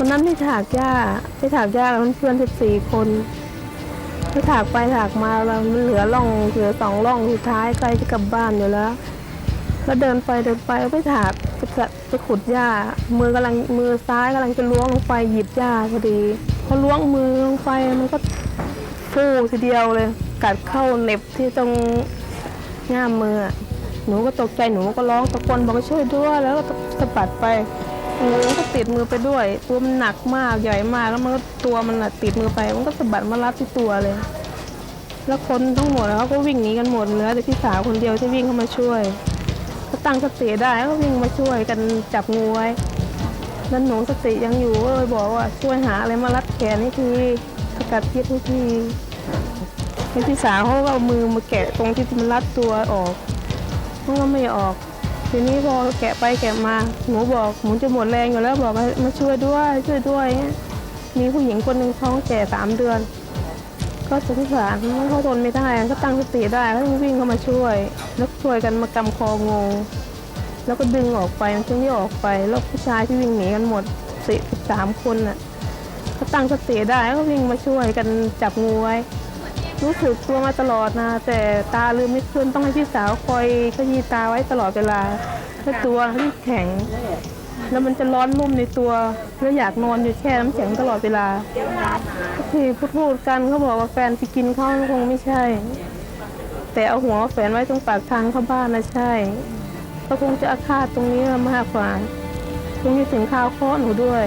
วันนั้นไปถากหญ้าไปถากหญ้ากับเพื่อนสิบสี่คนไปถากไปถากมาแล้วมันเหลือร่องเหลือสองร่องสุดท้ายใกล้จะกลับบ้านอยู่แล้ว แล้วเดินไปเดินไปไปถากไปจะไปขุดหญ้า มือกำลังมือซ้ายกำลังจะล้วงลงไปหยิบหญ้าพอดีพอล้วงมือลงไปมันก็ฟูทีเดียวเลย กัดเข้าเน็บที่ตรงง่ามมือหนูก็ตกใจหนูก็ร้องตะโกนบอกช่วยด้วยแล้วก็สะบัดไป งูก็ติดมือไปด้วย ตัวมันหนักมากใหญ่มากแล้วมันก็ตัวมันน่ะติดมือไป มันก็สะบัดมารับที่ตัวเลย แล้วคนทั้งหมดเขาก็วิ่งหนีกันหมดเหลือแต่พี่สาวคนเดียวที่วิ่งเข้ามาช่วยก็ตั้งสติได้ก็วิ่งมาช่วยกันจับงูไว้แล้วหนูสติยังอยู่ก็เลยบอกว่าช่วยหาอะไรมารัดแขนให้ทีสกัดพิษให้ทีพี่สาวเขาก็เอามือมาแกะตรงที่มันรัดตัวออกมันก็ไม่ออก ทีนี้พอแกะไปแกะมาหนูบอกหนูจะหมดแรงอยู่แล้วบอกให้มาช่วยด้วยช่วยด้วยเงี้ยมีผู้หญิงคนหนึ่งท้องแก่สามเดือน ก็สงสารเขาทนไม่ได้ก็ตั้งสติได้ก็วิ่งเข้ามาช่วย แล้วช่วยกันมากำคองูแล้วก็ดึงออกไปมันถึงที่ออกไปแล้วผู้ชายที่วิ่งหนีกันหมดสิบสามคนน่ะก็ตั้งสติได้ก็วิ่งมาช่วยกันจับงูไว้ รู้สึกตัวมาตลอดนะ แต่ตาลืมไม่ขึ้นต้องให้พี่สาวคอยขยี้ตาไว้ตลอดเวลาเพราตัวที่แข็ง แล้วมันจะร้อนรุ่มในตัวแล้วอยากนอนอยู่แช่น้ำแข็งตลอดเวลาที่พูดพูดกันเขาบอกว่าแฟนไปกินเขาวคงไม่ใช่ แต่เอาหัวแฝนไว้ตรงปากทางเข้าบ้านนะใช่ก็คงจะอาฆาตตรงนี้มากกว่าคงจะถึงข้าวเคาะหนูด้วย